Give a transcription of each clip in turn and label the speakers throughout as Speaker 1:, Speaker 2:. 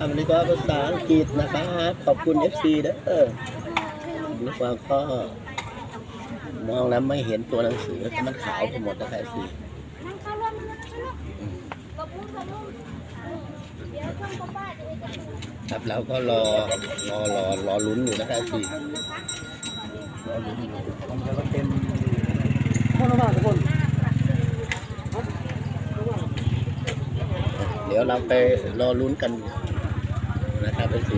Speaker 1: อันนี้ก็ภาษาอังกฤษนะครับ ขอบคุณ FC เด้อลูกวาก็ มองแล้วไม่เห็นตัวหนังสือแต่มันขาวไปหมดนะครับ FC
Speaker 2: นั่งเข้าร่วมนั่งเข้าร่วมกระพุ้งกระพุ้งเดี๋ยวช่างป้าป้าจะไปจับ
Speaker 1: ครับเราก็รอรอรอรอลุ้นอยู่นะครับ FC รอลุ้นอยู่
Speaker 3: ก็เต็มคนละบาททุกคน
Speaker 1: เดี๋ยวเราไปรอลุ้นกัน นะครับ FC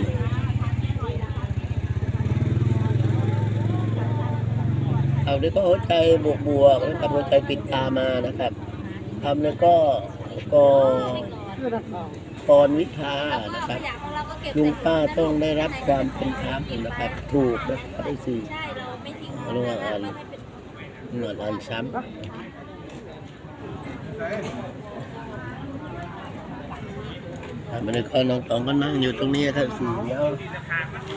Speaker 1: เอาด้วยก็หัวใจบวกบวกๆนะครับหัวใจปิดตามานะครับทำแล้วก็ก่
Speaker 3: อรักษา
Speaker 1: พรวิชานะครับ
Speaker 2: ขยะของเราก็เก็บ
Speaker 1: ลุงป้าต้องได้รับความเป็นธรรมนะครับ ถูกนะครับไอ้สี่
Speaker 2: ใช่เราไม่ทิ้ง
Speaker 1: เรื่องอะไรเงื่อนอันซ้ำ มันก็น้องตองก็นั่งอยู่ตรงนี้ครับสี่เดียว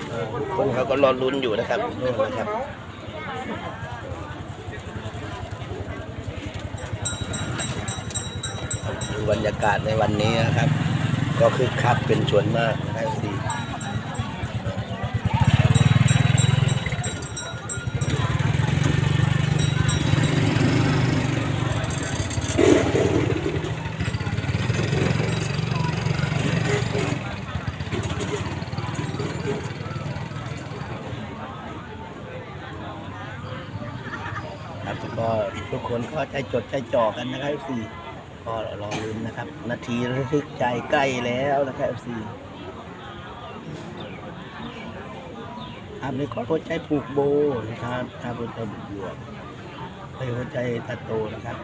Speaker 1: เอ่อคนเขาก็รอลุ้นอยู่นะครับนะครับดูบรรยากาศในวันนี้นะครับ ก็คึกคักเป็นชวนมาก นะครับก็ทุกคนก็ใจจดใจจ่อกันนะครับสี่ก็รอลุ้นนะครับ นาทีระทึกใจใกล้แล้วนะครับสี่ครับนี่ก็หัวใจผูกโบนะครับครับหัวใจบุกบวกไปหัวใจตาโตนะครับ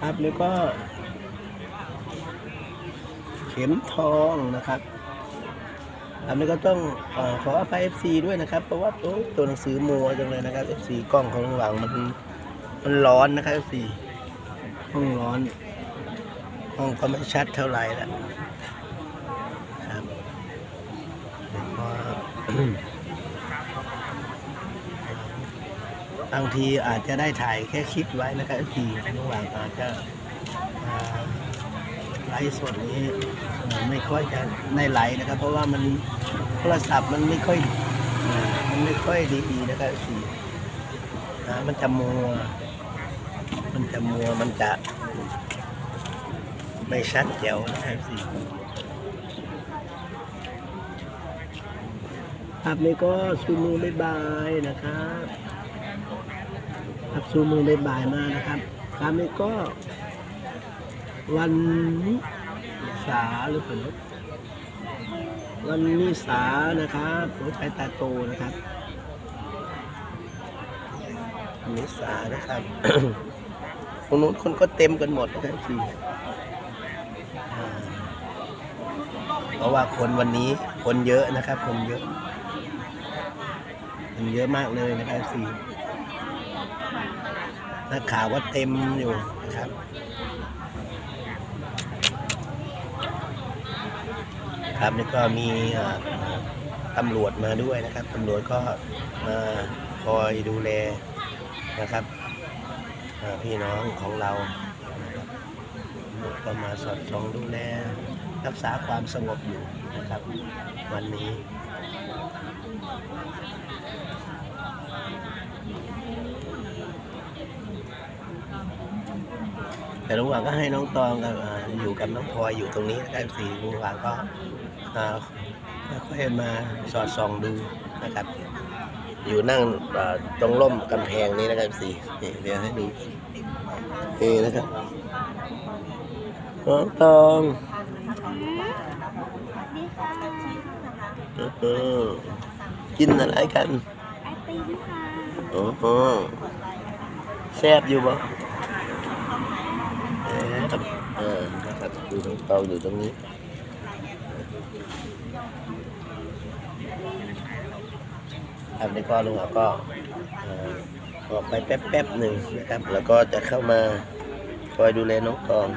Speaker 1: ครับแล้วก็ เข็มทองนะครับ อันนี้ก็ต้องอขออภัย FC ด้วยนะครับ เพราะว่าตัวหนังสือมัวจังเลยนะครับ FC กล้องของหวังมันมันร้อนนะครับ FC ห้องร้อนห้องก็ไม่ชัดเท่าไหร่แล้วครับบางทีอาจจะได้ถ่ายแค่คลิปไว้นะครับ FC ระหว่างอาจจะอ่า ไลฟ์สดนี้ไม่ค่อยจะในไลฟ์นะครับ เพราะว่ามันโทรศัพท์มันไม่ค่อยมันไม่ค่อยดีๆนะครับสีมันจะมัว มันจะมัวมันจะไม่ชัดแจ๋วนะครับสีครับนี่ก็ชูมือบ๊ายบายนะครับครับชูมือบ๊ายบายมากนะครับครับนี่ก็ วันนิสาหรือเปล่าวันนิสานะครับหัวใจตาโตนะครับนิสานะครับตรงนู้นคนก็เต็มกันหมดนะครับพี่เพราะว่าคนวันนี้คนเยอะนะครับ คนเยอะ คนเยอะมากเลยนะครับสี่นักข่าวก็เต็มอยู่นะครับ ครับนี่ก็มีตำรวจมาด้วยนะครับตำรวจก็มาคอยดูแลนะครับพี่น้องของเราก็มาสอดส่องดูแลรักษาความสงบอยู่นะครับ วันนี้แต่ลุงหวังก็ให้น้องตองกับอยู่กับน้องพลอยอยู่ตรงนี้นะครับสี่ลุงหวังก็ ค่อยๆมาสอดส่องดูนะครับ อยู่นั่งตรงร่มกำแพงนี้นะครับสี่นี่เดี๋ยวให้ดูนี่นะครับน้องตองออกินอะไรกัน
Speaker 2: อติมค่ะ
Speaker 1: โอ้โหแซ่บอยู่บ่เออนะครับดูน้องตองอยู่ตรงนี้ ครับนี่ก็ลุงอะก็ออกไปแป๊บๆหนึ่งนะครับ แล้วก็จะเข้ามาคอยดูแลน้องตอง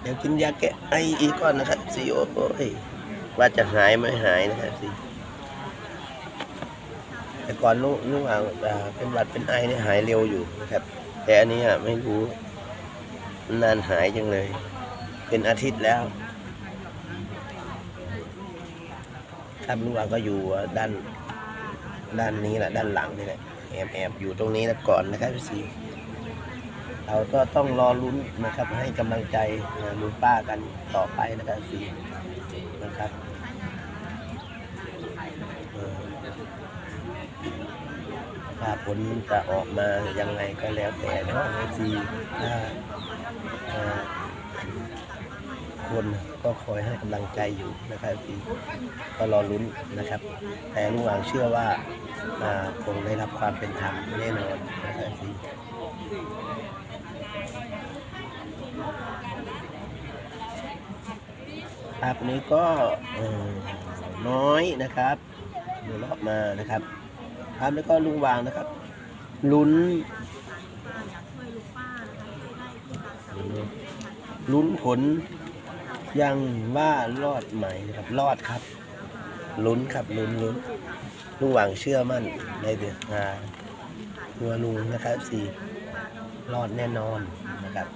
Speaker 1: เดี๋ยวกินยาแก้ไออีกก่อนนะครับสีโอ้ยว่าจะหายไม่หายนะครับสีแต่ก่อนลุงลุงอะอ่าเป็นหวัดเป็นไอเนี่ยหายเร็วอยู่นะครับ แต่อันนี้อะไม่รู้นานหายจังเลย เป็นอาทิตย์แล้ว ครับลุงหวังก็อยู่ด้านด้านนี้แหละด้านหลังนี่แหละแอบแอบอยู่ตรงนี้แล้วก่อนนะครับพี่สีเราก็ต้องรอลุ้นนะครับ ให้กำลังใจลุงป้ากันต่อไปนะครับพี่สีนะครับถ้าผลจะออกมายังไงก็แล้วแต่เนะพี่สีถ้า คนก็คอยให้กำลังใจอยู่นะครับพี่ก็รอลุ้นนะครับ แต่ลุงหวังเชื่อว่าคงได้รับความเป็นธรรมแน่นอนนะครับพี่ครับอันนี้ก็น้อยนะครับเดี๋ยวเลาะมานะครับครับแล้วก็ลุงวางนะครับ ลุ้นลุ้นผล ยังว่ารอดไหมนะครับรอดครับ ลุ้นครับลุ้นลุ้นลุงหวังเชื่อมั่นในเดือนงานตัวลุงนะครับสี่รอดแน่นอนนะครับ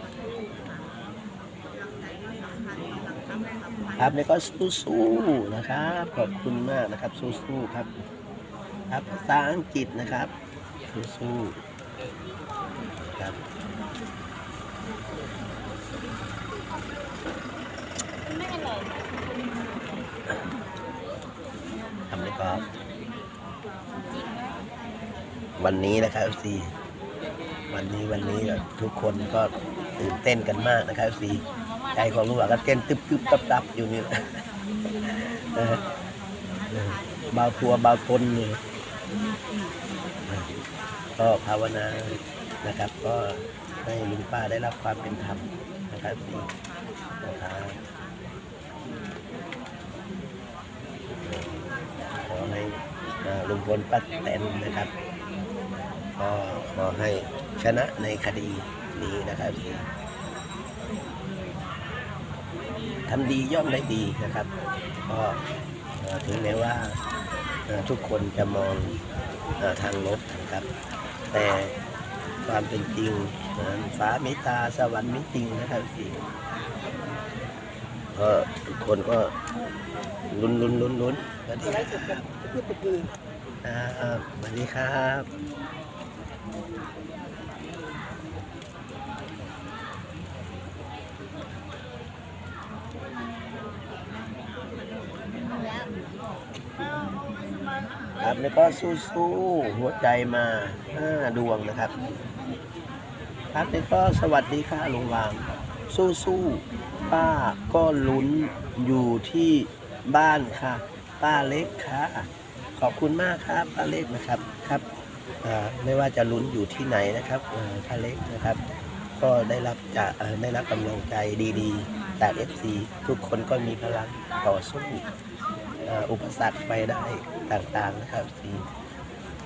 Speaker 1: ครับแล้วก็สู้ๆนะครับ ขอบคุณมากนะครับ สู้ๆครับครับภาษาอังกฤษนะครับสู้ๆครับ ทำแล้วก็วันนี้นะครับซีวันนี้วันนี้ทุกคนก็ตื่นเต้นกันมากนะครับซีใจของลุงหวังก็เต้นตึบตึบตับตับอยู่นี่เบาตัวเบาทนนี่ก็ภาวนานะครับ ก็ให้ลุงป้าได้รับความเป็นธรรมนะครับซีนะครับ ขอให้เอ่อ ลุงพลป้าแตนนะครับ ก็ขอให้ชนะในคดีนี้นะครับทำดีย่อมได้ดีนะครับ ก็ถึงแม้ว่าทุกคนจะมองทางลบนะครับ แต่ความเป็นจริงฟ้ามิตาสวรรค์มิจริงนะครับสิก็ทุกคนก็ลุ้นลุ้นลุ้นลุ้นสวัสดีครับ
Speaker 3: พูดตะกี้
Speaker 1: ครับสวัสดีครับครับแล้วก็สู้ๆหัวใจมาห้าดวงนะครับ ครับแล้วก็สวัสดีค่ะลุงวาง สู้ๆป้าก็ลุ้นอยู่ที่บ้านค่ะ ป้าเล็กค่ะ อบคุณมากครับป้าเล็กนะครับครับไม่ว่าจะลุ้นอยู่ที่ไหนนะครับอ่าป้าเล็กนะครับ ก็ได้รับจะเอ่อได้รับกำลังใจดีๆ จาก FC ทุกคนก็มีพลังต่อสู้อุปสรรคไปได้ต่างๆนะครับ FC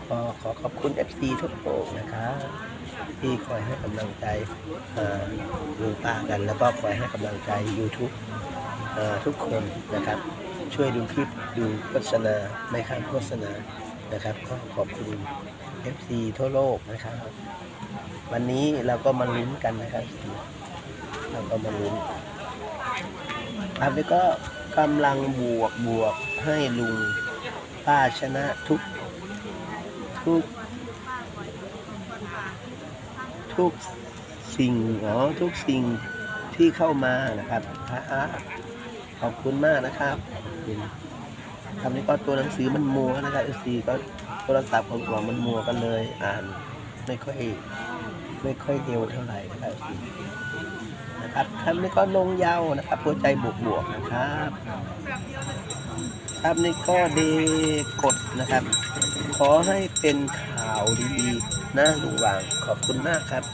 Speaker 1: ก็ขอขอบคุณ FC ทุกโปนะครับที่คอยให้กำลังใจลุงป้ากัน แล้วก็คอยให้กำลังใจ YouTube ทุกคนนะครับช่วยดูคลิปดูโฆษณาไม่ข้ามโฆษณานะครับก็ขอบคุณ FC ทั่วโลกนะครับ วันนี้เราก็มาลุ้นกันนะครับ เราก็มาลุ้นครับแล้วก็กำลังบวกบวกให้ลุงป้าชนะทุกทุก ทุกสิ่งอ๋อทุกสิ่งที่เข้ามานะครับครับ ขอบคุณมากนะครับคำนี้ก็ตัวหนังสือมันมัวนะครับเอซีก็โทรศัพท์ของเรามันมัวกันเลย อ่านไม่ค่อยไม่ค่อยเร็วเท่าไหร่นะครับนะครับคำนี้ก็ลงยาวนะครับหัวใจบวกบวกๆนะครับครับนี่ก็เดกดนะครับ ขอให้เป็นข่าวดีๆนะลุงวางขอบคุณมากครับ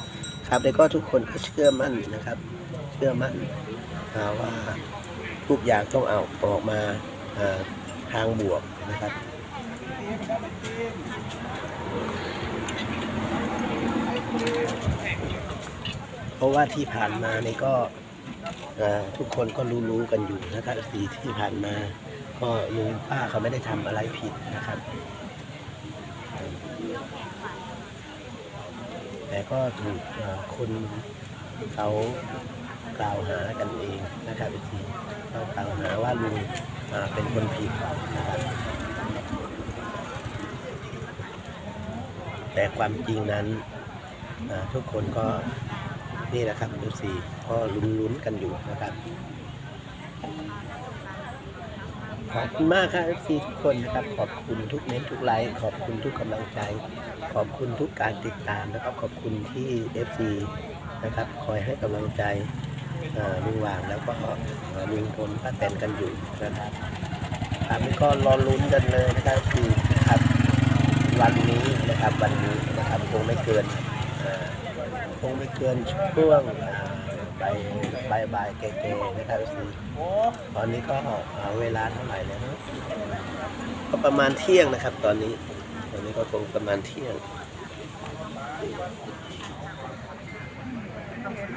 Speaker 1: ครับแล้วก็ทุกคนก็เชื่อมั่นนะครับ เชื่อมั่นว่า ทุกอย่างต้องเอาออกมาทางบวกนะครับเพราะว่าที่ผ่านมานี่ก็ทุกคนก็รู้ๆกันอยู่นะครับสีที่ผ่านมาก็ลุงป้าเขาไม่ได้ทำอะไรผิดนะครับ แต่ก็ถูกคนเขา กล่าวหากันเองนะครับอีกทีเขากล่าวหาว่าลุงเป็นคนผิดนะครับแต่ความจริงนั้นทุกคนก็นี่นะครับดูสีก็ลุ้นๆกันอยู่นะครับขอบคุณมากครับ FC ทุกคนนะครับ ขอบคุณทุกเม้นต์ทุกไลค์ขอบคุณทุกกำลังใจ ขอบคุณทุกการติดตามนะครับ ขอบคุณที่ FC นะครับ คอยให้กำลังใจ ลุงหว่างแล้วก็เอ่อลุงพลป้าแตนกันอยู่นะครับครับนี่ก็รอลุ้นกันเลยนะครับคือครับวันนี้นะครับวันนี้นะครับคงไม่เกินคงไม่เกินช่วงอ่าบ่ายบายๆแก่ๆนะครับสีตอนนี้ก็อ่าเวลาเท่าไหร่แล้วนะก็ประมาณเที่ยงนะครับ ตอนนี้ ตอนนี้ก็คงประมาณเที่ยง